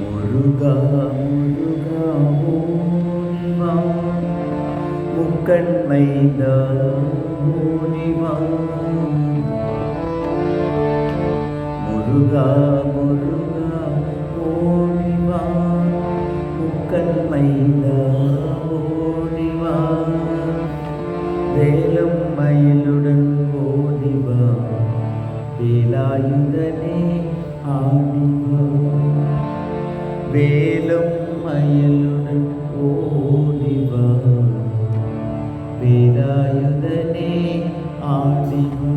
முருகா முருகா ஓடிவா முக்கண் மைந்தா முருகா முருகா ஓடிவா முக்கண் வேலும் மயலுடன் ஓடிவா வேலாயுதனே ஆடிவா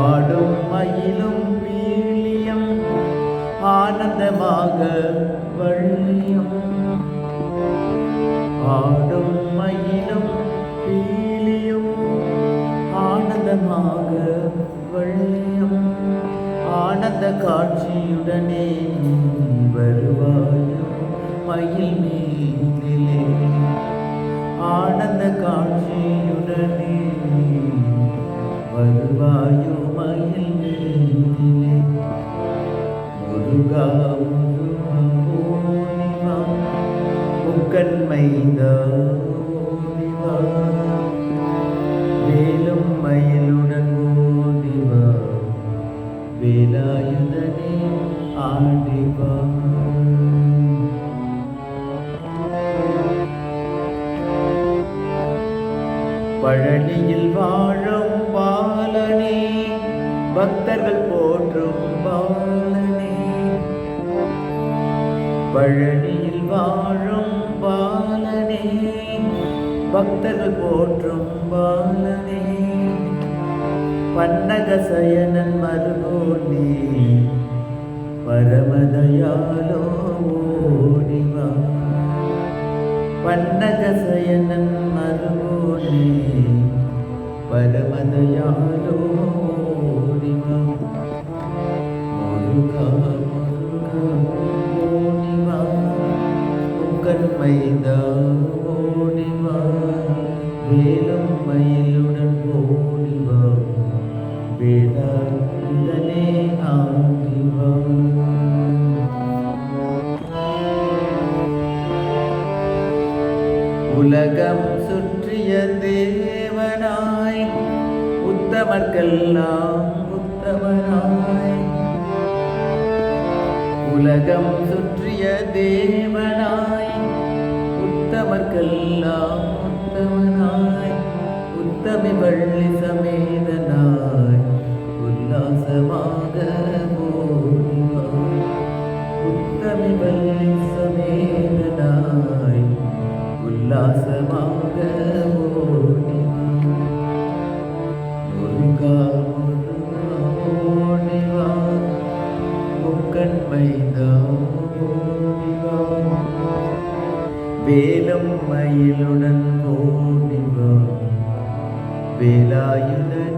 ஆடும் மயிலும் வீழியம் ஆனந்தமாக வள்ளியம். ஆடும் மயிலும் வீழியம் ஆனந்தமாக வள்ளியம் ஆனந்த காட்சியுடனே நீ வருவாயோ மயில் மீதிலே ஆனந்த காட்சியுடனே வருவாயோ மயில் மீதிலே முருகா முருகா ஓடிவா முக்கண் வேலாயுதனே ஆடிவா பழனியில் வாழும் பாலனே பக்தர்கள் போற்றும் பாலனே. பழனியில் வாழும் பாலனே பக்தர்கள் போற்றும் பாலனே. பன்னக சயனன் மருகோ பரமதயாலோ ஓடிவா பன்னக சயனன் மருகோனே பரமதயாலோ ஓடிவா முருகா முருகா ஓடிவா உக்கன் மைதா ஓடிவா வேலும் மயிலுடன் ஓடிவா வேடா இதனே ஆடிவா உலகம் சுற்றிய தேவனாய். உத்தமர்கெல்லாம் உத்தமனாய். உலகம் சுற்றிய தேவனாய். உத்தமர்கெல்லாம் உத்தமனாய். உத்தமி பள்ளி சமேதனாய். உல்லாசமாக ஓடிவாய் உத்தமி பள்ளி சமேதனாய் வேலும் மயிலுடன் ஓடிவா வேலாயுதன்